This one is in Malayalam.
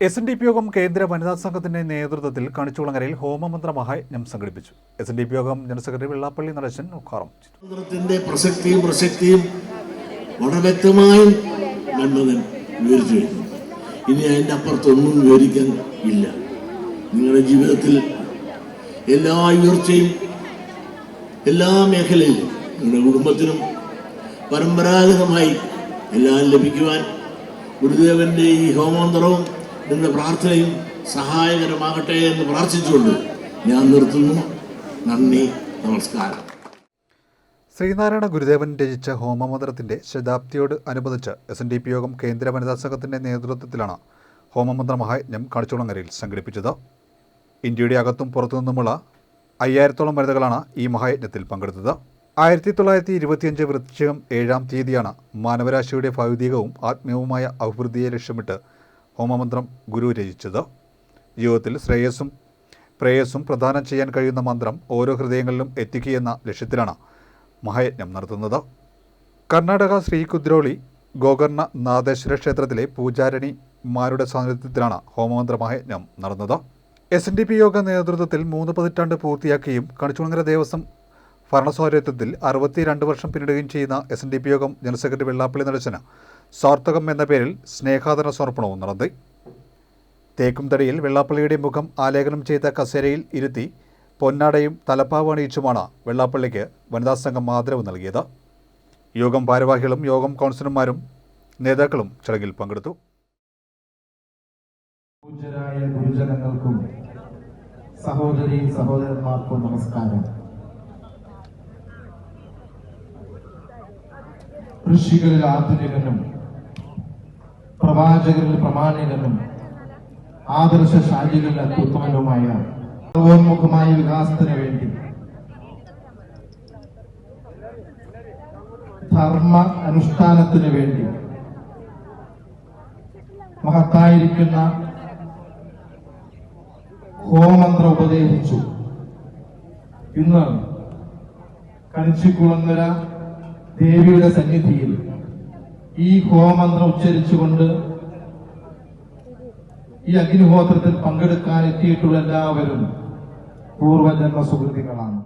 എസ് എൻ ഡി പി യോഗം കേന്ദ്ര വനിതാ സംഘത്തിന്റെ നേതൃത്വത്തിൽ കണിച്ചുകുളങ്ങരയിൽ ഹോമമന്ത്ര മഹായജ്ഞം സംഘടിപ്പിച്ചു. എസ് എൻ ഡി പി യോഗം ജനറൽ സെക്രട്ടറി വെള്ളാപ്പള്ളി നടേശൻ ഉദ്ഘാടനം പ്രസക്തിയും പ്രസക്തിയും വളരെ വ്യക്തമായും കണ്ടതിൽ വിവരിച്ചു ഇനി അതിന്റെ അപ്പുറത്തൊന്നും വിവരിക്കാൻ ഇല്ല. നിങ്ങളുടെ ജീവിതത്തിൽ എല്ലാ ഉയർച്ചയും എല്ലാ മേഖലയിലും നിങ്ങളുടെ കുടുംബത്തിനും പരമ്പരാഗതമായി എല്ലാം ലഭിക്കുവാൻ ഗുരുദേവന്റെ ഈ ഹോമോന്തരവും നിങ്ങളുടെ പ്രാർത്ഥനയും സഹായകരമാകട്ടെ എന്ന് പ്രാർത്ഥിച്ചുകൊണ്ട് ഞാൻ നിർത്തുന്നു. നന്ദി നമസ്കാരം. ശ്രീനാരായണ ഗുരുദേവൻ രചിച്ച ഹോമമന്ത്രത്തിന്റെ ശതാബ്ദിയോട് അനുബന്ധിച്ച് എസ് എൻ ഡി പി യോഗം കേന്ദ്ര വനിതാ സംഘത്തിന്റെ നേതൃത്വത്തിലാണ് ഹോമമന്ത്ര മഹായജ്ഞം കാണിച്ചുളങ്ങരയിൽ സംഘടിപ്പിച്ചത്. ഇന്ത്യയുടെ അകത്തും പുറത്തുനിന്നുമുള്ള അയ്യായിരത്തോളം വനിതകളാണ് ഈ മഹായജ്ഞത്തിൽ പങ്കെടുത്തത്. ആയിരത്തി തൊള്ളായിരത്തി ഇരുപത്തിയഞ്ച് വൃശ്ചികം ഏഴാം തീയതിയാണ് മാനവരാശിയുടെ ഭൗതികവും ആത്മീയവുമായ അഭിവൃദ്ധിയെ ലക്ഷ്യമിട്ട് ഹോമമന്ത്രം ഗുരു രചിച്ചത്. ജീവിതത്തിൽ ശ്രേയസ്സും പ്രേയസ്സും പ്രദാനം ചെയ്യാൻ കഴിയുന്ന മന്ത്രം ഓരോ ഹൃദയങ്ങളിലും എത്തിക്കുകയെന്ന ലക്ഷ്യത്തിലാണ് മഹായജ്ഞം നടത്തുന്നത്. കർണാടക ശ്രീ കുദ്രോളി ഗോകർണ നാദേശ്വര ക്ഷേത്രത്തിലെ പൂജാരണിമാരുടെ സാന്നിധ്യത്തിലാണ് ഹോമമന്ത്ര മഹായജ്ഞം നടന്നത്. എസ് എൻ ഡി പി യോഗ നേതൃത്വത്തിൽ മൂന്ന് പതിറ്റാണ്ട് പൂർത്തിയാക്കിയും കണിച്ചുണങ്ങര ദേവസ്വം ഭരണസ്വാരത്വത്തിൽ അറുപത്തിരണ്ട് വർഷം പിന്നിടുകയും ചെയ്യുന്ന S N D P Yogam general secretary Vellappally നടച്ചന് സാർത്ഥകം എന്ന പേരിൽ സ്നേഹാദന സമർപ്പണവും നടത്തി. തേക്കുംതടിയിൽ വെള്ളാപ്പള്ളിയുടെ മുഖം ആലേഖനം ചെയ്ത കസേരയിൽ ഇരുത്തി പൊന്നാടയും തലപ്പാവ് അണിയിച്ചുമാണ് വെള്ളാപ്പള്ളിക്ക് വനിതാ സംഘം ആദരവ് നൽകിയത്. യോഗം ഭാരവാഹികളും യോഗം കൗൺസിലർമാരും നേതാക്കളും ചടങ്ങിൽ പങ്കെടുത്തു. സഹോദരി സഹോദരന്മാർക്കും നമസ്കാരം. ഋഷികളിൽ ആധുനികനും പ്രവാചകരിൽ പ്രമാണികനും ആദർശ ശാലികളിൽ അത്യുത്തമനുമായ സർവോന്മുഖമായ വികാസത്തിന് വേണ്ടി ധർമ്മ അനുഷ്ഠാനത്തിന് വേണ്ടി മഹത്തായിരിക്കുന്ന ഹോമന്ത്ര ഉപദേശിച്ചു. ഇന്ന് കണിച്ചിക്കുളങ്ങര ദേവിയുടെ സന്നിധിയിൽ ഈ ഹോമന്ത്രം ഉച്ചരിച്ചുകൊണ്ട് ഈ അഗ്നിഹോത്രത്തിൽ പങ്കെടുക്കാൻ എത്തിയിട്ടുള്ള എല്ലാവരും പൂർവജന്മ സുഹൃത്തുക്കളാണ്.